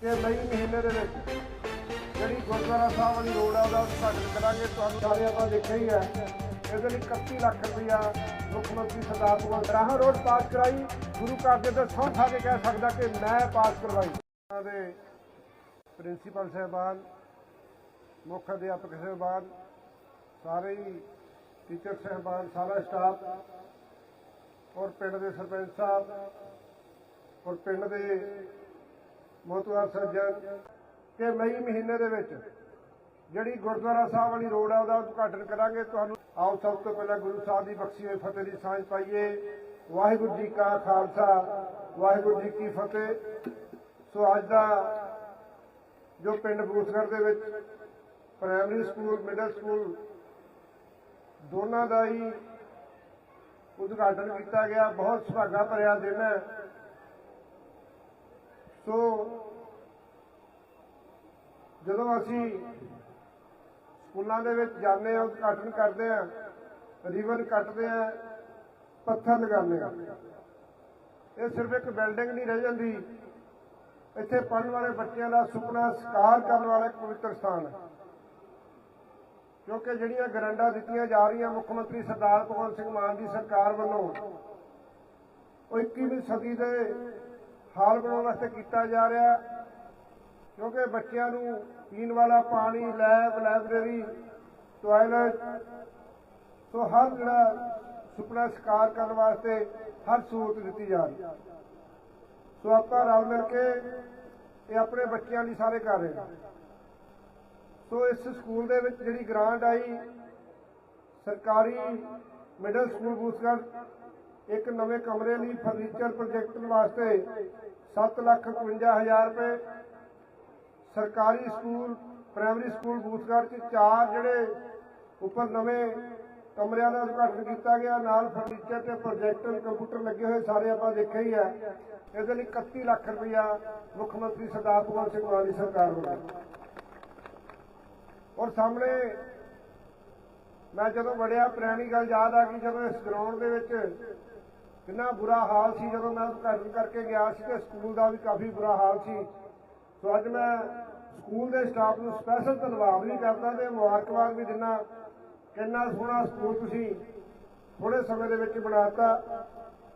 ਕਿ ਮਈ ਮਹੀਨੇ ਦੇ ਵਿੱਚ ਜਿਹੜੀ ਗੁਰਦੁਆਰਾ ਸਾਹਿਬ ਵਾਲੀ ਰੋਡ ਆ, ਉਹਦਾ ਉਦਘਾਟਨ ਕਰਾਂਗੇ। ਤੁਹਾਨੂੰ ਸਾਰੇ ਆਪਾਂ ਦੇਖਿਆ ਹੀ ਹੈ। ਇਹਦੇ ਲਈ 31 ਲੱਖ ਰੁਪਇਆ ਮੁੱਖ ਮੰਤਰੀ ਸਰਦਾਰ ਭਗਵੰਤ ਰਾਹ ਰੋਡ ਪਾਸ ਕਰਾਈ। ਗੁਰੂ ਘਰ ਦੇ ਤੇ ਸਹੁੰ ਖਾ ਕੇ ਕਹਿ ਸਕਦਾ ਕਿ ਮੈਂ ਪਾਸ ਕਰਵਾਈ। ਦੇ ਪ੍ਰਿੰਸੀਪਲ ਸਾਹਿਬਾਨ, ਮੁੱਖ ਅਧਿਆਪਕ ਸਾਹਿਬਾਨ, ਸਾਰੇ ਹੀ ਟੀਚਰ ਸਾਹਿਬਾਨ, ਸਾਰਾ ਸਟਾਫ ਔਰ ਪਿੰਡ ਦੇ ਸਰਪੰਚ ਸਾਹਿਬ ਔਰ ਪਿੰਡ ਦੇ ਮੋਤਵਾਰ ਸੱਜਣ ਕਿ ਮਈ ਮਹੀਨੇ ਦੇ ਵਿੱਚ ਜਿਹੜੀ ਗੁਰਦੁਆਰਾ ਸਾਹਿਬ ਵਾਲੀ ਰੋਡ ਆ, ਉਹਦਾ ਉਦਘਾਟਨ ਕਰਾਂਗੇ। ਤੁਹਾਨੂੰ ਆਓ ਸਭ ਤੋਂ ਪਹਿਲਾਂ ਗੁਰੂ ਸਾਹਿਬ ਦੀ ਬਖਸ਼ੀ ਹੋਈ ਫਤਿਹ ਦੀ ਸਾਂਝ ਪਾਈਏ। ਵਾਹਿਗੁਰੂ ਜੀ ਕਾ ਖਾਲਸਾ, ਵਾਹਿਗੁਰੂ ਜੀ ਕੀ ਫਤਿਹ। ਸੋ ਅੱਜ ਦਾ ਜੋ ਪਿੰਡ ਬੂਥਗੜ੍ਹ ਦੇ ਵਿੱਚ ਪ੍ਰਾਇਮਰੀ ਸਕੂਲ, ਮਿਡਲ ਸਕੂਲ, ਦੋਨਾਂ ਦਾ ਹੀ ਉਦਘਾਟਨ ਕੀਤਾ ਗਿਆ। ਬਹੁਤ ਸੁਭਾਗਾ ਭਰਿਆ ਦਿਨ ਹੈ। ਸੋ ਜਦੋਂ ਅਸੀਂ ਸਕੂਲਾਂ ਦੇ ਵਿੱਚ ਜਾਂਦੇ ਹਾਂ, ਉਦਘਾਟਨ ਕਰਦੇ ਹਾਂ, ਰਿਵਨ ਕੱਟਦੇ ਹਾਂ, ਪੱਥਰ ਲਗਾਉਂਦੇ ਹਾਂ। ਇਹ ਸਿਰਫ ਇੱਕ ਬਿਲਡਿੰਗ ਨਹੀਂ ਰਹਿ ਜਾਂਦੀ। ਇੱਥੇ ਪੜ੍ਹਨ ਵਾਲੇ ਬੱਚਿਆਂ ਦਾ ਸੁਪਨਾ ਸਾਕਾਰ ਕਰਨ ਵਾਲਾ ਇੱਕ ਪਵਿੱਤਰ ਸਥਾਨ ਹੈ। ਕਿਉਂਕਿ ਜਿਹੜੀਆਂ ਗਰੰਟਾਂ ਦਿੱਤੀਆਂ ਜਾ ਰਹੀਆਂ ਮੁੱਖ ਮੰਤਰੀ ਸਰਦਾਰ ਭਗਵੰਤ ਸਿੰਘ ਮਾਨ ਦੀ ਸਰਕਾਰ ਵੱਲੋਂ, ਉਹ 21ਵੀਂ ਸਦੀ ਦੇ ਹਾਲ ਬਣਾਉਣ ਵਾਸਤੇ ਕੀਤਾ ਜਾ ਰਿਹਾ ਕਿਉਂਕਿ ਬੱਚਿਆਂ ਨੂੰ ਪੀਣ ਵਾਲਾ ਪਾਣੀ, ਲੈਬ, ਲਾਇਬ੍ਰੇਰੀ, ਟਾਇਲਟ, ਸੋ ਹਰ ਜਿਹੜਾ ਸੁਪਨਾ ਸਾਕਾਰ ਕਰਨ ਵਾਸਤੇ ਹਰ ਸਹੂਲਤ ਦਿੱਤੀ ਜਾ ਰਹੀ ਸੋ ਆਪਾਂ ਰਲ ਮਿਲ ਕੇ ਇਹ ਆਪਣੇ ਬੱਚਿਆਂ ਲਈ ਸਾਰੇ ਕਰ ਰਹੇ ਹਾਂ। ਸੋ ਇਸ ਸਕੂਲ ਦੇ ਵਿੱਚ ਜਿਹੜੀ ਗ੍ਰਾਂਟ ਆਈ, ਸਰਕਾਰੀ ਮਿਡਲ ਸਕੂਲ ਬੂਸਗੜ ਇੱਕ ਨਵੇਂ ਕਮਰੇ ਲਈ ਫਰਨੀਚਰ ਪ੍ਰੋਜੈਕਟ ਵਾਸਤੇ 7 ਲੱਖ 51000 ਰੁਪਏ। ਸਰਕਾਰੀ ਸਕੂਲ, ਪ੍ਰਾਇਮਰੀ ਸਕੂਲ ਬੂਥਗੜ੍ਹ ਚ ਚਾਰ ਜਿਹੜੇ ਉੱਪਰ ਨਵੇਂ ਕਮਰਿਆਂ ਦਾ ਉਦਘਾਟਨ ਕੀਤਾ ਗਿਆ। ਨਾਲ ਫਰਨੀਚਰ ਤੇ ਪ੍ਰੋਜੈਕਟਰ ਕੰਪਿਊਟਰ ਲੱਗੇ ਹੋਏ, ਸਾਰੇ ਆਪਾਂ ਦੇਖਿਆ ਹੀ ਹੈ। ਇਹਦੇ ਲਈ 31 ਲੱਖ ਰੁਪਇਆ ਮੁੱਖ ਮੰਤਰੀ ਸਰਦਾਰ ਭਗਵੰਤ ਸਿੰਘ ਮਾਨ ਦੀ ਸਰਕਾਰ ਵੱਲੋਂ। ਔਰ ਸਾਹਮਣੇ ਮੈਂ ਜਦੋਂ ਵੜਿਆ, ਪੁਰਾਣੀ ਗੱਲ ਯਾਦ ਆ ਗਈ, ਜਦੋਂ ਇਸ ਗਰਾਊਂਡ ਦੇ ਵਿੱਚ ਕਿੰਨਾ ਬੁਰਾ ਹਾਲ ਸੀ, ਜਦੋਂ ਮੈਂ ਉਦਘਾਟਨ ਕਰਕੇ ਗਿਆ ਸੀ ਤੇ ਸਕੂਲ ਦਾ ਵੀ ਕਾਫੀ ਬੁਰਾ ਹਾਲ ਸੀ। ਸੋ ਅੱਜ ਮੈਂ ਸਕੂਲ ਦੇ ਸਟਾਫ ਨੂੰ ਸਪੈਸ਼ਲ ਧੰਨਵਾਦ ਵੀ ਕਰਦਾ ਤੇ ਮੁਬਾਰਕਬਾਦ ਵੀ ਦਿੰਦਾ। ਕਿੰਨਾ ਸੋਹਣਾ ਸਕੂਲ ਤੁਸੀਂ ਥੋੜੇ ਸਮੇਂ ਦੇ ਵਿੱਚ ਬਣਾਤਾ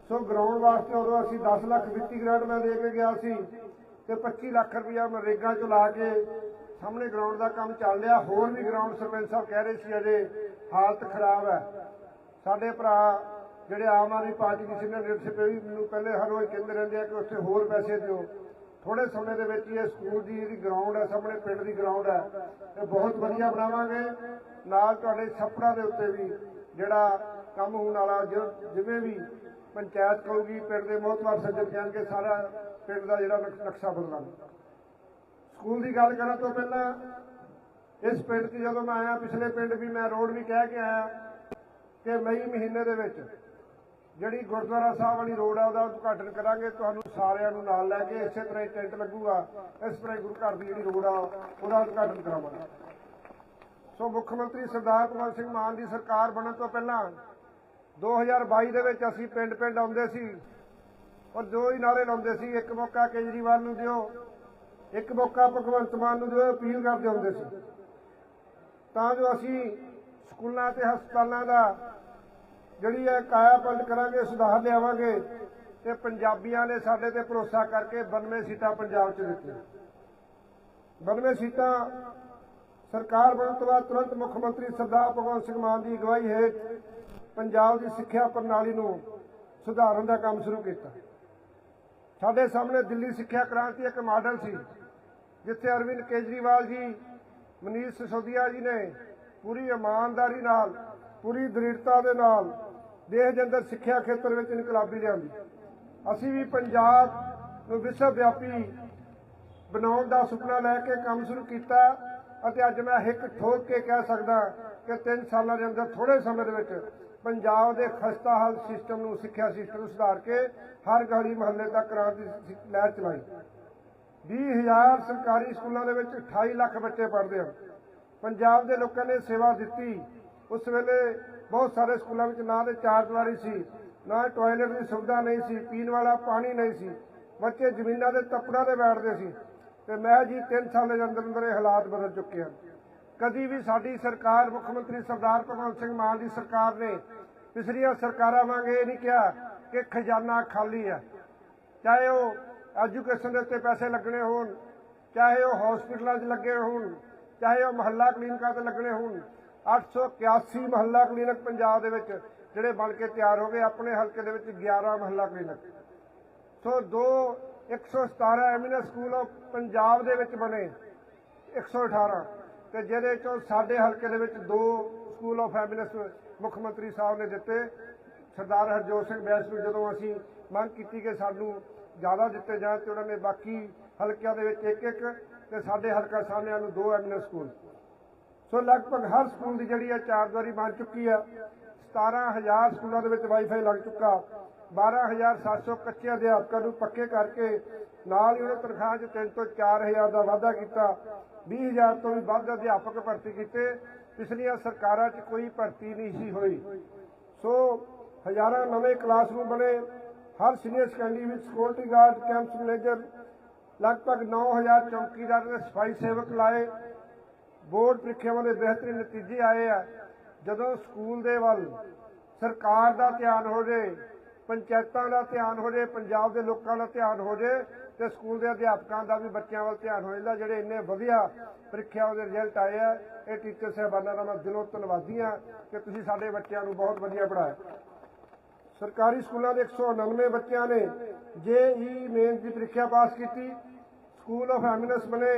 ਸੋ ਗਰਾਊਂਡ ਵਾਸਤੇ ਉਦੋਂ ਅਸੀਂ 10 ਲੱਖ ਵਿੱਤੀ ਗ੍ਰਾਂਟ ਮੈਂ ਦੇ ਕੇ ਗਿਆ ਸੀ ਤੇ 25 ਲੱਖ ਰੁਪਇਆ ਮਨਰੇਗਾ ਚੋਂ ਲਾ ਕੇ ਸਾਹਮਣੇ ਗਰਾਊਂਡ ਦਾ ਕੰਮ ਚੱਲ ਰਿਹਾ। ਹੋਰ ਵੀ ਗਰਾਊਂਡ ਸਰਪੰਚ ਸਾਹਿਬ ਕਹਿ ਰਹੇ ਸੀ ਅਜੇ ਹਾਲਤ ਖਰਾਬ ਹੈ। ਸਾਡੇ ਭਰਾ ਜਿਹੜੇ ਆਮ ਆਦਮੀ ਪਾਰਟੀ ਦੀ ਸੀਨੀਅਰ ਲੀਡਰਸ਼ਿਪ ਵੀ ਮੈਨੂੰ ਪਹਿਲੇ ਹਰ ਰੋਜ਼ ਕਹਿੰਦੇ ਰਹਿੰਦੇ ਆ ਕਿ ਉੱਥੇ ਹੋਰ ਪੈਸੇ ਦਿਓ। ਥੋੜੇ ਸਮੇਂ ਦੇ ਵਿੱਚ ਇਹ ਸਕੂਲ ਦੀ ਜਿਹੜੀ ਗਰਾਊਂਡ ਹੈ, ਸਾਹਮਣੇ ਪਿੰਡ ਦੀ ਗਰਾਊਂਡ ਹੈ ਇਹ ਬਹੁਤ ਵਧੀਆ ਬਣਾਵਾਂਗੇ। ਨਾਲ ਤੁਹਾਡੇ ਛੱਪੜਾਂ ਦੇ ਉੱਤੇ ਵੀ ਜਿਹੜਾ ਕੰਮ ਹੋਣ ਵਾਲਾ ਜਿਵੇਂ ਵੀ ਪੰਚਾਇਤ ਕਹੂਗੀ ਪਿੰਡ ਦੇ ਮੋਹਤਵਾਰ ਸੱਜਣ ਕਹਿਣਗੇ, ਸਾਰਾ ਪਿੰਡ ਦਾ ਜਿਹੜਾ ਨਕ- ਨਕਸ਼ਾ ਬਦਲਾਂਗੇ। ਸਕੂਲ ਦੀ ਗੱਲ ਕਰਾਂ ਤੋਂ ਪਹਿਲਾਂ ਇਸ ਪਿੰਡ 'ਚ ਜਦੋਂ ਮੈਂ ਆਇਆ, ਪਿਛਲੇ ਪਿੰਡ ਵੀ ਮੈਂ ਰੋਡ ਵੀ ਕਹਿ ਕੇ ਆਇਆ ਕਿ ਮਈ ਮਹੀਨੇ ਦੇ ਵਿੱਚ ਜਿਹੜੀ ਗੁਰਦੁਆਰਾ ਸਾਹਿਬ ਵਾਲੀ ਰੋਡ ਆ, ਉਹਦਾ ਉਦਘਾਟਨ ਕਰਾਂਗੇ, ਤੁਹਾਨੂੰ ਸਾਰਿਆਂ ਨੂੰ ਨਾਲ ਲੈ ਕੇ ਇਸੇ ਤਰ੍ਹਾਂ ਹੀ ਟੈਂਟ ਲੱਗੂਗਾ, ਇਸ ਤਰ੍ਹਾਂ ਹੀ ਗੁਰੂ ਘਰ ਦੀ ਜਿਹੜੀ ਰੋਡ ਆ, ਉਹਦਾ ਉਦਘਾਟਨ ਕਰਾਵਾਂਗੇ। ਸੋ ਮੁੱਖ ਮੰਤਰੀ ਸਰਦਾਰ ਭਗਵੰਤ ਸਿੰਘ ਮਾਨ ਦੀ ਸਰਕਾਰ ਬਣਨ ਤੋਂ ਪਹਿਲਾਂ 2022 ਦੇ ਵਿੱਚ ਅਸੀਂ ਪਿੰਡ-ਪਿੰਡ ਆਉਂਦੇ ਸੀ, ਔਰ ਦੋ ਹੀ ਨਾਰੇ ਲਾਉਂਦੇ ਸੀ, ਇੱਕ ਮੌਕਾ ਕੇਜਰੀਵਾਲ ਨੂੰ ਦਿਓ, ਇੱਕ ਮੌਕਾ ਭਗਵੰਤ ਮਾਨ ਨੂੰ ਦਿਓ ਅਪੀਲ ਕਰਦੇ ਹੁੰਦੇ ਸੀ। ਤਾਂ ਜੋ ਅਸੀਂ ਸਕੂਲਾਂ ਤੇ ਹਸਪਤਾਲਾਂ ਦਾ ਜਿਹੜੀ ਹੈ ਕਾਇਆ ਪਲਟ ਕਰਾਂਗੇ, ਸੁਧਾਰ ਲਿਆਵਾਂਗੇ ਤੇ ਪੰਜਾਬੀਆਂ ਨੇ ਸਾਡੇ ਤੇ ਭਰੋਸਾ ਕਰਕੇ 92 ਸੀਟਾਂ ਪੰਜਾਬ 'ਚ ਦਿੱਤੀਆਂ। 92 ਸੀਟਾਂ ਸਰਕਾਰ ਬਣਨ ਤੋਂ ਬਾਅਦ ਤੁਰੰਤ ਮੁੱਖ ਮੰਤਰੀ ਸਰਦਾਰ ਭਗਵੰਤ ਸਿੰਘ ਮਾਨ ਦੀ ਅਗਵਾਈ ਹੇਠ ਪੰਜਾਬ ਦੀ ਸਿੱਖਿਆ ਪ੍ਰਣਾਲੀ ਨੂੰ ਸੁਧਾਰਨ ਦਾ ਕੰਮ ਸ਼ੁਰੂ ਕੀਤਾ। ਸਾਡੇ ਸਾਹਮਣੇ ਦਿੱਲੀ ਸਿੱਖਿਆ ਕ੍ਰਾਂਤੀ ਇੱਕ ਮਾਡਲ ਸੀ, ਜਿੱਥੇ ਅਰਵਿੰਦ ਕੇਜਰੀਵਾਲ ਜੀ ਮਨੀਸ਼ ਸਿਸੋਦੀਆ ਜੀ ਨੇ ਪੂਰੀ ਇਮਾਨਦਾਰੀ ਨਾਲ, ਪੂਰੀ ਦ੍ਰਿੜਤਾ ਦੇ ਨਾਲ ਦੇਸ਼ ਦੇ ਅੰਦਰ ਸਿੱਖਿਆ ਖੇਤਰ ਵਿੱਚ ਇਨਕਲਾਬੀ ਲਿਆਂਦੀ। ਅਸੀਂ ਵੀ ਪੰਜਾਬ ਨੂੰ ਵਿਸ਼ਵ ਵਿਆਪੀ ਬਣਾਉਣ ਦਾ ਸੁਪਨਾ ਲੈ ਕੇ ਕੰਮ ਸ਼ੁਰੂ ਕੀਤਾ ਅਤੇ ਅੱਜ ਮੈਂ ਹਿੱਕ ਠੋਕ ਕੇ ਕਹਿ ਸਕਦਾ ਕਿ 3 ਸਾਲਾਂ ਦੇ ਅੰਦਰ ਥੋੜੇ ਸਮੇਂ ਦੇ ਵਿੱਚ ਪੰਜਾਬ ਦੇ ਖਸਤਾ ਹਾਲ ਸਿਸਟਮ ਨੂੰ ਸਿੱਖਿਆ ਸਿਸਟਮ ਨੂੰ ਸੁਧਾਰ ਕੇ ਹਰ ਗਲੀ ਮੁਹੱਲੇ ਤੱਕ ਕ੍ਰਾਂਤੀ ਲਹਿਰ ਚਲਾਈ। 20000 ਸਰਕਾਰੀ ਸਕੂਲਾਂ ਦੇ ਵਿੱਚ 28 ਲੱਖ ਬੱਚੇ ਪੜ੍ਹਦੇ ਹਨ। ਪੰਜਾਬ ਦੇ ਲੋਕਾਂ ਨੇ ਸੇਵਾ ਦਿੱਤੀ। ਉਸ ਵੇਲੇ ਬਹੁਤ ਸਾਰੇ ਸਕੂਲਾਂ ਵਿੱਚ ਨਾ ਤੇ ਚਾਰ ਦੀਵਾਰੀ ਸੀ, ਨਾ ਟਾਇਲਟ ਦੀ ਸੁਵਿਧਾ ਨਹੀਂ ਸੀ, ਪੀਣ ਵਾਲਾ ਪਾਣੀ ਨਹੀਂ ਸੀ। ਬੱਚੇ ਜ਼ਮੀਨਾਂ ਦੇ ਤੱਪੜਾਂ ਤੇ ਬੈਠਦੇ ਸੀ। ਤੇ ਮੈਂ ਜੀ 3 ਸਾਲ ਦੇ ਅੰਦਰ ਅੰਦਰ ਇਹ ਹਾਲਾਤ ਬਦਲ ਚੁੱਕੇ ਹਨ। ਕਦੀ ਵੀ ਸਾਡੀ ਸਰਕਾਰ, ਮੁੱਖ ਮੰਤਰੀ ਸਰਦਾਰ ਭਗਵੰਤ ਸਿੰਘ ਮਾਨ ਦੀ ਸਰਕਾਰ ਨੇ ਪਿਛਲੀਆਂ ਸਰਕਾਰਾਂ ਵਾਂਗ ਇਹ ਨਹੀਂ ਕਿਹਾ ਕਿ ਖਜ਼ਾਨਾ ਖਾਲੀ ਹੈ। ਚਾਹੇ ਉਹ ਐਜੂਕੇਸ਼ਨ ਦੇ ਉੱਤੇ ਪੈਸੇ ਲੱਗਣੇ ਹੋਣ? ਚਾਹੇ ਉਹ ਹਸਪੀਟਲਾਂ 'ਚ ਲੱਗੇ ਹੋਣ, ਚਾਹੇ ਉਹ ਮਹੱਲਾ ਕਲੀਨਿਕਾਂ ਤੇ ਲੱਗਣੇ ਹੋਣ 881 ਮਹੱਲਾ ਕਲੀਨਿਕ ਪੰਜਾਬ ਦੇ ਵਿੱਚ ਜਿਹੜੇ ਬਣ ਕੇ ਤਿਆਰ ਹੋ ਗਏ, ਆਪਣੇ ਹਲਕੇ ਦੇ ਵਿੱਚ 11 ਮਹੱਲਾ ਕਲੀਨਿਕ। ਸੋ ਦੋ 117 ਐਮੀਨਸ ਸਕੂਲ ਉਹ ਪੰਜਾਬ ਦੇ ਵਿੱਚ ਬਣੇ 118 ਤੇ ਜਿਹਦੇ ਚੋਂ ਸਾਡੇ ਹਲਕੇ ਦੇ ਵਿੱਚ ਦੋ ਸਕੂਲ ਆਫ ਐਮੀਨਸ ਮੁੱਖ ਮੰਤਰੀ ਸਾਹਿਬ ਨੇ ਦਿੱਤੇ। ਸਰਦਾਰ ਹਰਜੋਤ ਸਿੰਘ ਬੈਂਸ ਨੂੰ ਜਦੋਂ ਅਸੀਂ ਮੰਗ ਕੀਤੀ ਕਿ ਸਾਨੂੰ ਜ਼ਿਆਦਾ ਦਿੱਤੇ ਜਾਣ ਤੇ ਉਹਨਾਂ ਨੇ ਬਾਕੀ ਹਲਕਿਆਂ ਦੇ ਵਿੱਚ ਇੱਕ ਇੱਕ ਤੇ ਸਾਡੇ ਹਲਕਾ ਸਾਹਮਣੇ ਨੂੰ ਦੋ ਐਮੀਨਸ ਸਕੂਲ। ਸੋ ਲਗਭਗ ਹਰ ਸਕੂਲ ਦੀ ਜਿਹੜੀ ਹੈ ਚਾਰਦਵਾਰੀ ਬਣ ਚੁੱਕੀ ਆ। 17000 ਸਕੂਲਾਂ ਦੇ ਵਿੱਚ ਵਾਈਫਾਈ ਲੱਗ ਚੁੱਕਾ। 12700 ਕੱਚੇ ਅਧਿਆਪਕਾਂ ਨੂੰ ਪੱਕੇ ਕਰਕੇ ਨਾਲ ਹੀ ਉਹਨਾਂ ਤਨਖਾਹ 'ਚ 3 ਤੋਂ 4000 ਦਾ ਵਾਧਾ ਕੀਤਾ। 20000 ਤੋਂ ਵੀ ਵੱਧ ਅਧਿਆਪਕ ਭਰਤੀ ਕੀਤੇ। ਪਿਛਲੀਆਂ ਸਰਕਾਰਾਂ 'ਚ ਕੋਈ ਭਰਤੀ ਨਹੀਂ ਸੀ ਹੋਈ। ਸੋ ਹਜ਼ਾਰਾਂ ਨਵੇਂ ਕਲਾਸਰੂਮ ਬਣੇ। ਹਰ ਸੀਨੀਅਰ ਸੈਕੰਡਰੀ ਵਿੱਚ ਸਿਕਿਉਰਿਟੀ ਗਾਰਡ ਕੈਂਪਸ ਮੈਨੇਜਰ ਲਗਭਗ 9000 ਚੌਕੀਦਾਰ ਤੇ ਸਫ਼ਾਈ ਸੇਵਕ ਲਾਏ। ਬੋਰਡ ਪ੍ਰੀਖਿਆਵਾਂ ਦੇ ਬਿਹਤਰੀਨ ਨਤੀਜੇ ਆਏ ਆ। ਜਦੋਂ ਸਕੂਲ ਦੇ ਵੱਲ ਸਰਕਾਰ ਦਾ ਧਿਆਨ ਹੋ ਜੇ, ਪੰਚਾਇਤਾਂ ਦਾ ਧਿਆਨ ਹੋ ਜੇ, ਪੰਜਾਬ ਦੇ ਲੋਕਾਂ ਦਾ ਧਿਆਨ ਹੋ ਜੇ, ਤੇ ਸਕੂਲ ਦੇ ਅਧਿਆਪਕਾਂ ਦਾ ਵੀ ਬੱਚਿਆਂ ਵੱਲ ਧਿਆਨ ਹੋ ਜਾਂਦਾ, ਜਿਹੜੇ ਇੰਨੇ ਵਧੀਆ ਪ੍ਰੀਖਿਆਵਾਂ ਦੇ ਰਿਜ਼ਲਟ ਆਏ ਆ, ਇਹ ਟੀਚਰ ਸਾਹਿਬਾਨਾਂ ਦਾ ਮੈਂ ਦਿਲੋਂ ਧੰਨਵਾਦੀ ਹਾਂ ਕਿ ਤੁਸੀਂ ਸਾਡੇ ਬੱਚਿਆਂ ਨੂੰ ਬਹੁਤ ਵਧੀਆ ਪੜ੍ਹਾਇਆ। ਸਰਕਾਰੀ ਸਕੂਲਾਂ ਦੇ 199 ਬੱਚਿਆਂ ਨੇ ਜੇਈ ਮੇਨ ਦੀ ਪ੍ਰੀਖਿਆ ਪਾਸ ਕੀਤੀ। ਸਕੂਲ ਆਫ ਐਮਿਨਸ ਬਣੇ।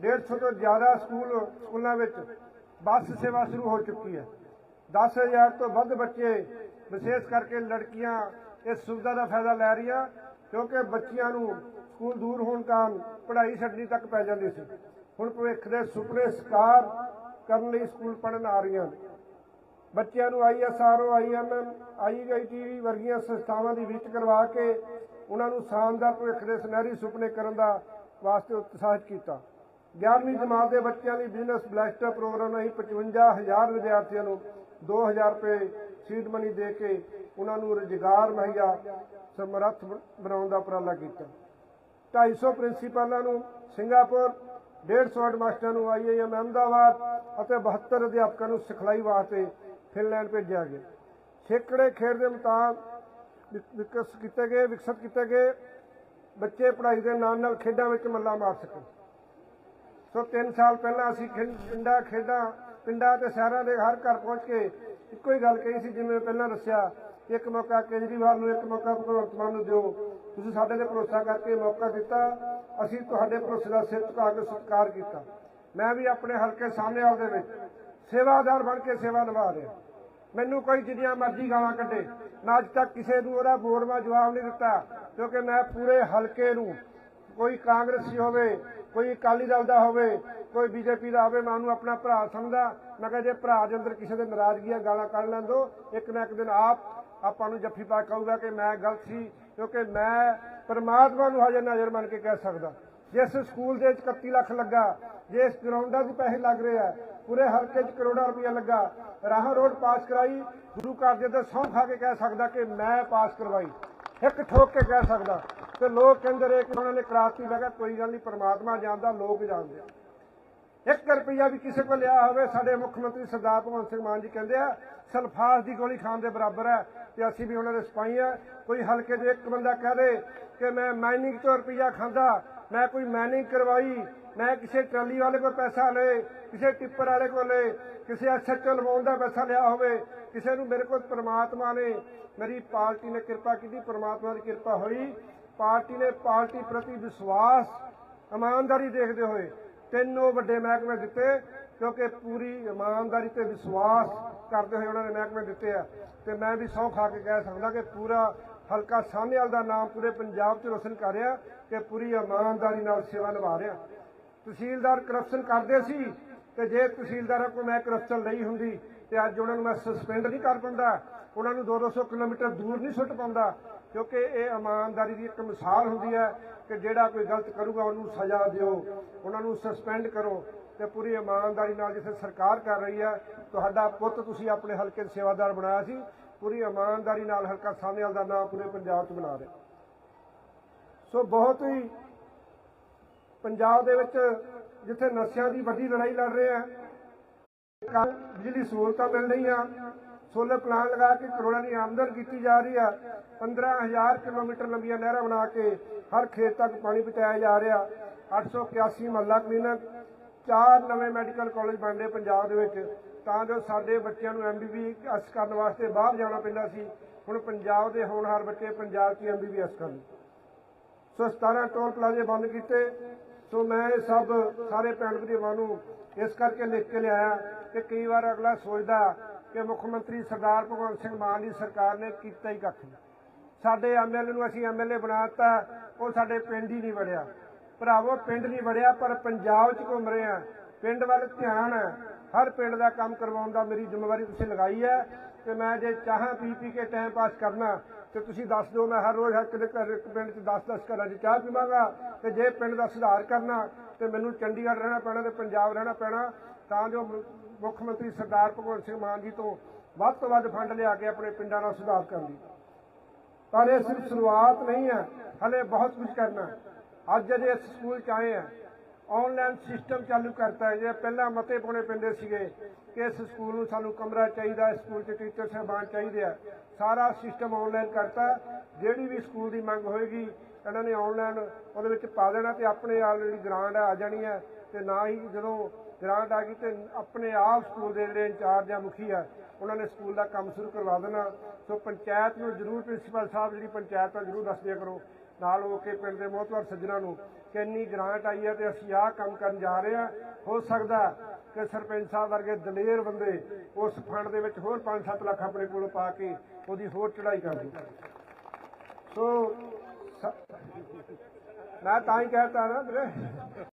150 ਤੋਂ ਜ਼ਿਆਦਾ ਸਕੂਲ, ਸਕੂਲਾਂ ਵਿੱਚ ਬੱਸ ਸੇਵਾ ਸ਼ੁਰੂ ਹੋ ਚੁੱਕੀ ਹੈ। 10000 ਤੋਂ ਵੱਧ ਬੱਚੇ ਵਿਸ਼ੇਸ਼ ਕਰਕੇ ਲੜਕੀਆਂ ਇਸ ਸੁਵਿਧਾ ਦਾ ਫਾਇਦਾ ਲੈ ਰਹੀਆਂ, ਕਿਉਂਕਿ ਬੱਚਿਆਂ ਨੂੰ ਸਕੂਲ ਦੂਰ ਹੋਣ ਕਾਰਨ ਪੜ੍ਹਾਈ ਛੱਡਣੀ ਤੱਕ ਪੈ ਜਾਂਦੀ ਸੀ। ਹੁਣ ਭਵਿੱਖ ਦੇ ਸੁਪਨੇ ਸਾਕਾਰ ਕਰਨ ਲਈ ਸਕੂਲ ਪੜ੍ਹਨ ਆ ਰਹੀਆਂ। ਨੇ ਬੱਚਿਆਂ ਨੂੰ ਆਈਐਸਆਰਓ ਆਈਐਮਐਮ ਆਈਆਈਟੀ ਵਰਗੀਆਂ ਸੰਸਥਾਵਾਂ ਦੀ ਵਿਜ਼ਿਟ ਕਰਵਾ ਕੇ ਉਹਨਾਂ ਨੂੰ ਸ਼ਾਨਦਾਰ ਭਵਿੱਖ ਦੇ ਸੁਨਹਿਰੀ ਸੁਪਨੇ ਕਰਨ ਦਾ ਵਾਸਤੇ ਉਤਸ਼ਾਹਿਤ ਕੀਤਾ। 11ਵੀਂ ਜਮਾਤ ਦੇ ਬੱਚਿਆਂ ਲਈ ਬਿਜ਼ਨਸ ਬਲੈਸਟਰ ਪ੍ਰੋਗਰਾਮ ਰਾਹੀਂ 55000 ਵਿਦਿਆਰਥੀਆਂ ਨੂੰ 2000 ਰੁਪਏ ਸੀਡ ਮਨੀ ਦੇ ਕੇ ਉਹਨਾਂ ਨੂੰ ਰੁਜ਼ਗਾਰ ਮੁਹੱਈਆ ਸਮਰੱਥ ਬ- ਬਣਾਉਣ ਦਾ ਉਪਰਾਲਾ ਕੀਤਾ। 250 ਪ੍ਰਿੰਸੀਪਲਾਂ ਨੂੰ ਸਿੰਗਾਪੁਰ 150 ਹੈਡਮਾਸਟਰਾਂ ਨੂੰ ਆਈਆਈਐਮ ਅਹਿਮਦਾਬਾਦ ਅਤੇ 72 ਅਧਿਆਪਕਾਂ ਨੂੰ ਸਿਖਲਾਈ ਵਾਸਤੇ ਫਿਨਲੈਂਡ ਭੇਜਿਆ ਗਿਆ ਛੇਕੜੇ ਖੇਡ ਦੇ ਮੁਤਾਬਕ ਵਿਕ- ਵਿਕਸ ਕੀਤੇ ਗਏ, ਵਿਕਸਿਤ ਕੀਤੇ ਗਏ। ਬੱਚੇ ਪੜ੍ਹਾਈ ਦੇ ਨਾਲ ਨਾਲ ਖੇਡਾਂ ਵਿੱਚ ਮੱਲਾ ਮਾਰ ਸਕਣ ਸੋ 3 ਸਾਲ ਪਹਿਲਾਂ ਅਸੀਂ ਖਿੰ- ਪਿੰਡਾਂ ਖੇਡਾਂ, ਪਿੰਡਾਂ ਤੇ ਸ਼ਹਿਰਾਂ ਦੇ ਹਰ ਘਰ ਪਹੁੰਚ ਕੇ ਇੱਕੋ ਹੀ ਗੱਲ ਕਹੀ ਸੀ, ਜਿਵੇਂ ਪਹਿਲਾਂ ਦੱਸਿਆ, ਇੱਕ ਮੌਕਾ ਕੇਜਰੀਵਾਲ ਨੂੰ, ਇੱਕ ਮੌਕਾ ਭਗਵੰਤ ਮਾਨ ਨੂੰ ਦਿਓ। ਤੁਸੀਂ ਸਾਡੇ ਤੇ ਭਰੋਸਾ ਕਰਕੇ ਮੌਕਾ ਦਿੱਤਾ। ਅਸੀਂ ਤੁਹਾਡੇ ਭਰੋਸੇ ਦਾ ਸਿਰ ਝੁਕਾ ਕੇ ਸਤਿਕਾਰ ਕੀਤਾ। ਮੈਂ ਵੀ ਆਪਣੇ ਹਲਕੇ ਸਾਹਮਣੇ ਦੇ ਵਿੱਚ ਸੇਵਾਦਾਰ ਬਣ ਕੇ ਸੇਵਾ ਨਿਭਾ ਰਿਹਾ। ਮੈਨੂੰ ਕੋਈ ਜਿੰਨੀਆਂ ਮਰਜ਼ੀ ਗਾਲਾਂ ਕੱਢੇ। ਮੈਂ ਅੱਜ ਤੱਕ ਕਿਸੇ ਨੂੰ ਉਹਦਾ ਬੋਰਡਵਾ ਜਵਾਬ ਨਹੀਂ ਦਿੱਤਾ, ਕਿਉਂਕਿ ਮੈਂ ਪੂਰੇ ਹਲਕੇ ਨੂੰ, ਕੋਈ ਕਾਂਗਰਸੀ ਹੋਵੇ, ਕੋਈ ਅਕਾਲੀ ਦਲ ਦਾ ਹੋਵੇ, ਕੋਈ ਬੀਜੇਪੀ ਦਾ ਹੋਵੇ, ਮੈਂ ਉਹਨੂੰ ਆਪਣਾ ਭਰਾ ਸਮਝਦਾ। ਮੈਂ ਕਿਹਾ ਜੇ ਭਰਾ ਦੇ ਅੰਦਰ ਕਿਸੇ ਦੇ ਨਾਰਾਜ਼ਗੀਆਂ ਗਾਲਾਂ ਕੱਢ ਲੈਣ ਦੋ। ਇੱਕ ਨਾ ਇੱਕ ਦਿਨ ਆਪ, ਆਪਾਂ ਨੂੰ ਜੱਫੀ ਪਾ ਕੇ ਕਹੂਗਾ ਕਿ ਮੈਂ ਗਲਤ ਸੀ, ਕਿਉਂਕਿ ਮੈਂ ਪਰਮਾਤਮਾ ਨੂੰ ਹਜੇ ਨਜ਼ਰ ਮੰਨ ਕੇ ਕਹਿ ਸਕਦਾ। ਜਿਸ ਸਕੂਲ ਦੇ ਵਿੱਚ 31 ਲੱਖ ਲੱਗਾ, ਜਿਸ ਗਰਾਊਂਡਾਂ 'ਚ ਪੈਸੇ ਲੱਗ ਰਹੇ ਆ ਪੂਰੇ ਹਲਕੇ 'ਚ ਕਰੋੜਾਂ ਰੁਪਇਆ ਲੱਗਾ। ਰਾਹ ਰੋਡ ਪਾਸ ਕਰਾਈ। ਗੁਰੂ ਘਰ ਦੇ ਤੇ ਸਹੁੰ ਖਾ ਕੇ ਕਹਿ ਸਕਦਾ ਕਿ ਮੈਂ ਪਾਸ ਕਰਵਾਈ। ਇੱਕ ਠੋਕ ਕੇ ਕਹਿ ਸਕਦਾ। ਤੇ ਲੋਕ ਕਹਿੰਦੇ ਰਹੇ ਕਿ ਉਹਨਾਂ ਨੇ ਕਰਾਤੀ। ਮੈਂ ਕਿਹਾ ਕੋਈ ਗੱਲ ਨਹੀਂ, ਪਰਮਾਤਮਾ ਜਾਣਦਾ, ਲੋਕ ਜਾਣਦੇ ਆ। ਇੱਕ ਰੁਪਈਆ ਵੀ ਕਿਸੇ ਕੋਲ ਲਿਆ ਹੋਵੇ, ਸਾਡੇ ਮੁੱਖ ਮੰਤਰੀ ਸਰਦਾਰ ਭਗਵੰਤ ਸਿੰਘ ਮਾਨ ਜੀ ਕਹਿੰਦੇ ਆ, ਸਲਫਾਸ ਦੀ ਗੋਲੀ ਖਾਣ ਦੇ ਬਰਾਬਰ ਹੈ ਤੇ ਅਸੀਂ ਵੀ ਉਹਨਾਂ ਦੇ ਸਿਪਾਹੀ ਆ। ਕੋਈ ਹਲਕੇ ਦੇ ਇੱਕ ਬੰਦਾ ਕਹਿ ਦੇ ਕਿ ਮੈਂ ਮਾਈਨਿੰਗ ਤੋਂ ਰੁਪਈਆ ਖਾਂਦਾ ਮੈਂ ਕੋਈ ਮੈਨਿੰਗ ਕਰਵਾਈ, ਮੈਂ ਕਿਸੇ ਟਰਾਲੀ ਵਾਲੇ ਕੋਲ ਪੈਸਾ ਲਏ, ਕਿਸੇ ਟਿੱਪਰ ਵਾਲੇ ਕੋਲ ਲਏ, ਕਿਸੇ ਐਸਐਚਓ ਲਵਾਉਣ ਦਾ ਪੈਸਾ ਲਿਆ ਹੋਵੇ, ਕਿਸੇ ਨੂੰ ਮੇਰੇ ਕੋਲ ਪ੍ਰਮਾਤਮਾ ਨੇ, ਮੇਰੀ ਪਾਰਟੀ ਨੇ ਕਿਰਪਾ ਕੀਤੀ, ਪ੍ਰਮਾਤਮਾ ਦੀ ਕਿਰਪਾ ਹੋਈ। ਪਾਰਟੀ ਨੇ ਪਾਰਟੀ ਪ੍ਰਤੀ ਵਿਸ਼ਵਾਸ ਇਮਾਨਦਾਰੀ ਦੇਖਦੇ ਹੋਏ ਤਿੰਨੋਂ ਵੱਡੇ ਮਹਿਕਮੇ ਦਿੱਤੇ, ਕਿਉਂਕਿ ਪੂਰੀ ਇਮਾਨਦਾਰੀ ਤੇ ਵਿਸ਼ਵਾਸ ਕਰਦੇ ਹੋਏ ਉਹਨਾਂ ਨੇ ਮਹਿਕਮੇ ਦਿੱਤੇ ਆ। ਤੇ ਮੈਂ ਵੀ ਸੌ ਖਾ ਕੇ ਕਹਿ ਸਕਦਾ ਕਿ ਪੂਰਾ ਹਲਕਾ ਸਾਹਨੇਵਾਲ ਦਾ ਨਾਮ ਪੂਰੇ ਪੰਜਾਬ 'ਚ ਰੋਸ਼ਨ ਕਰ ਰਿਹਾ ਕਿ ਪੂਰੀ ਇਮਾਨਦਾਰੀ ਨਾਲ ਸੇਵਾ ਨਿਭਾ ਰਿਹਾ। ਤਹਿਸੀਲਦਾਰ ਕਰਪਸ਼ਨ ਕਰਦੇ ਸੀ ਤੇ ਜੇ ਤਹਿਸੀਲਦਾਰਾਂ ਕੋਲ ਮੈਂ ਕਰਪਸ਼ਨ ਲਈ ਹੁੰਦੀ ਤੇ ਅੱਜ ਉਹਨਾਂ ਨੂੰ ਮੈਂ ਸਸਪੈਂਡ ਨਹੀਂ ਕਰ ਪਾਉਂਦਾ, ਉਹਨਾਂ ਨੂੰ 2-200 ਕਿਲੋਮੀਟਰ ਦੂਰ ਨਹੀਂ ਸੁੱਟ ਪਾਉਂਦਾ, ਕਿਉਂਕਿ ਇਹ ਇਮਾਨਦਾਰੀ ਦੀ ਇੱਕ ਮਿਸਾਲ ਹੁੰਦੀ ਹੈ ਕਿ ਜਿਹੜਾ ਕੋਈ ਗਲਤ ਕਰੂਗਾ ਉਹਨੂੰ ਸਜ਼ਾ ਦਿਓ, ਉਹਨਾਂ ਨੂੰ ਸਸਪੈਂਡ ਕਰੋ ਤੇ ਪੂਰੀ ਇਮਾਨਦਾਰੀ ਨਾਲ ਜਿੱਥੇ ਸਰਕਾਰ ਕਰ ਰਹੀ ਹੈ, ਤੁਹਾਡਾ ਪੁੱਤ ਤੁਸੀਂ ਆਪਣੇ ਹਲਕੇ ਦੇ ਸੇਵਾਦਾਰ ਬਣਾਇਆ ਸੀ ਪੂਰੀ ਇਮਾਨਦਾਰੀ ਨਾਲ ਹਲਕਾ ਸਾਹਨੇਵਾਲ ਦਾ ਨਾਮ ਪੂਰੇ ਪੰਜਾਬ 'ਚ ਬਣਾ ਰਹੇ। ਸੋ ਬਹੁਤ ਹੀ ਪੰਜਾਬ ਦੇ ਵਿੱਚ ਜਿੱਥੇ ਨਸ਼ਿਆਂ ਦੀ ਵੱਡੀ ਲੜਾਈ ਲੜ ਰਹੇ ਆ ਬਿਜਲੀ ਸਹੂਲਤਾਂ ਮਿਲ ਰਹੀਆਂ ਸੋਲਰ ਪਲਾਂਟ ਲਗਾ ਕੇ ਕਰੋੜਾਂ ਦੀ ਆਮਦਨ ਕੀਤੀ ਜਾ ਰਹੀ ਆ 15000 ਕਿਲੋਮੀਟਰ ਲੰਬੀਆਂ ਨਹਿਰਾਂ ਬਣਾ ਕੇ ਹਰ ਖੇਤ ਤੱਕ ਪਾਣੀ ਪਹੁੰਚਾਇਆ ਜਾ ਰਿਹਾ 881 ਮਹੱਲਾ ਕਲੀਨਿਕ, ਚਾਰ ਨਵੇਂ ਮੈਡੀਕਲ ਕਾਲਜ ਬਣ ਰਹੇ ਪੰਜਾਬ ਦੇ ਵਿੱਚ। ਤਾਂ ਜੋ ਸਾਡੇ ਬੱਚਿਆਂ ਨੂੰ ਐਮਬੀਬੀਐਸ ਕਰਨ ਵਾਸਤੇ ਬਾਹਰ ਜਾਣਾ ਪੈਂਦਾ ਸੀ, ਹੁਣ ਪੰਜਾਬ ਦੇ ਹੋਣਹਾਰ ਬੱਚੇ ਪੰਜਾਬ 'ਚ ਐਮਬੀਬੀਐਸ ਕਰਨ। ਸੋ 17 ਟੋਲ ਪਲਾਜ਼ੇ ਬੰਦ ਕੀਤੇ, ਸੋ ਮੈਂ ਇਹ ਸਭ ਸਾਰੇ ਭੈਣ ਭਰਾਵਾਂ ਨੂੰ ਇਸ ਕਰਕੇ ਲਿਖ ਕੇ ਲਿਆਇਆ ਕਿ ਕਈ ਵਾਰ ਅਗਲਾ ਸੋਚਦਾ ਕਿ ਮੁੱਖ ਮੰਤਰੀ ਸਰਦਾਰ ਭਗਵੰਤ ਸਿੰਘ ਮਾਨ ਦੀ ਸਰਕਾਰ ਨੇ ਕੀਤਾ ਹੀ ਕੱਖ ਨਹੀਂ। ਸਾਡੇ ਐਮਐਲਏ ਨੂੰ ਅਸੀਂ ਐਮਐਲਏ ਬਣਾਤਾ ਉਹ ਸਾਡੇ ਪਿੰਡ ਹੀ ਨਹੀਂ ਵੜਿਆ। ਭਰਾਵੋ, ਪਿੰਡ ਨਹੀਂ ਵੜਿਆ, ਪਰ ਪੰਜਾਬ 'ਚ ਘੁੰਮ ਰਹੇ ਆ। ਪਿੰਡ ਵੱਲ ਧਿਆਨ ਹੈ ਹਰ ਪਿੰਡ ਦਾ ਕੰਮ ਕਰਵਾਉਣ ਦਾ ਮੇਰੀ ਜ਼ਿੰਮੇਵਾਰੀ ਤੁਸੀਂ ਲਗਾਈ ਹੈ ਤੇ ਮੈਂ ਜੇ ਚਾਹਾਂ ਪੀ ਪੀ ਕੇ ਟਾਈਮ ਪਾਸ ਕਰਨਾ, ਤੇ ਤੁਸੀਂ ਦੱਸ ਦਿਓ, ਮੈਂ ਹਰ ਰੋਜ਼ ਹਰ ਦੇ ਘਰ ਪਿੰਡ 'ਚ 10-10 ਘਰਾਂ 'ਚ ਚਾਹ ਪੀਵਾਂਗਾ ਤੇ ਜੇ ਪਿੰਡ ਦਾ ਸੁਧਾਰ ਕਰਨਾ, ਤੇ ਮੈਨੂੰ ਚੰਡੀਗੜ੍ਹ ਰਹਿਣਾ ਪੈਣਾ ਤੇ ਪੰਜਾਬ ਰਹਿਣਾ ਪੈਣਾ, ਤਾਂ ਜੋ ਮੁੱਖ ਮੰਤਰੀ ਸਰਦਾਰ ਭਗਵੰਤ ਸਿੰਘ ਮਾਨ ਜੀ ਤੋਂ ਵੱਧ ਤੋਂ ਵੱਧ ਫੰਡ ਲਿਆ ਕੇ ਆਪਣੇ ਪਿੰਡਾਂ ਦਾ ਸੁਧਾਰ ਕਰਨ ਦੀ। ਪਰ ਇਹ ਸਿਰਫ ਸ਼ੁਰੂਆਤ ਨਹੀਂ ਹੈ, ਹਲੇ ਬਹੁਤ ਕੁਝ ਕਰਨਾ। ਅੱਜ ਜੇ ਇਸ ਸਕੂਲ ਚ ਆਏ ਆ ਆਨਲਾਈਨ ਸਿਸਟਮ ਚਾਲੂ ਕਰਤਾ ਹੈ। ਜੇ ਪਹਿਲਾਂ ਮਤੇ ਪਾਉਣੇ ਪੈਂਦੇ ਸੀਗੇ ਕਿ ਇਸ ਸਕੂਲ ਨੂੰ ਸਾਨੂੰ ਕਮਰਾ ਚਾਹੀਦਾ, ਇਸ ਸਕੂਲ 'ਚ ਟੀਚਰ ਸਾਹਿਬਾਨ ਚਾਹੀਦੇ ਆ। ਸਾਰਾ ਸਿਸਟਮ ਆਨਲਾਈਨ ਕਰਤਾ। ਜਿਹੜੀ ਵੀ ਸਕੂਲ ਦੀ ਮੰਗ ਹੋਏਗੀ, ਇਹਨਾਂ ਨੇ ਆਨਲਾਈਨ ਉਹਦੇ ਵਿੱਚ ਪਾ ਦੇਣਾ ਤੇ ਆਪਣੇ ਆਲਰੇਡੀ ਗ੍ਰਾਂਟ ਆ ਜਾਣੀ ਹੈ ਤੇ ਨਾ ਹੀ ਜਦੋਂ ਗ੍ਰਾਂਟ ਆ ਗਈ ਤੇ ਆਪਣੇ ਆਪ ਸਕੂਲ ਦੇ ਜਿਹੜੇ ਇੰਚਾਰਜ ਆ ਮੁਖੀ ਆ, ਉਹਨਾਂ ਨੇ ਸਕੂਲ ਦਾ ਕੰਮ ਸ਼ੁਰੂ ਕਰਵਾ ਦੇਣਾ। ਸੋ ਪੰਚਾਇਤ ਨੂੰ ਜ਼ਰੂਰ, ਪ੍ਰਿੰਸੀਪਲ ਸਾਹਿਬ ਜਿਹੜੀ ਪੰਚਾਇਤ ਆ, ਜ਼ਰੂਰ ਦੱਸ ਦਿਆ ਕਰੋ ਨਾਲ ਹੋ ਕੇ ਪਿੰਡ ਦੇ ਮੋਹਤਵਰ ਸੱਜਣਾ ਨੂੰ ਕਿ ਇੰਨੀ ਗ੍ਰਾਂਟ ਆਈ ਹੈ ਤੇ ਅਸੀਂ ਆਹ ਕੰਮ ਕਰਨ ਜਾ ਰਹੇ ਹਾਂ। ਹੋ ਸਕਦਾ ਕਿ ਸਰਪੰਚ ਸਾਹਿਬ ਵਰਗੇ ਦਲੇਰ ਬੰਦੇ ਉਸ ਫੰਡ ਦੇ ਵਿੱਚ ਹੋਰ 5-7 ਲੱਖ ਆਪਣੇ ਕੋਲ ਪਾ ਕੇ ਉਹਦੀ ਹੋਰ ਚੜਾਈ ਕਰ ਦੇਣ। ਸੋ ਮੈਂ ਤਾਂ ਹੀ ਕਹਿਤਾ ਨਾ ਵੀਰੇ।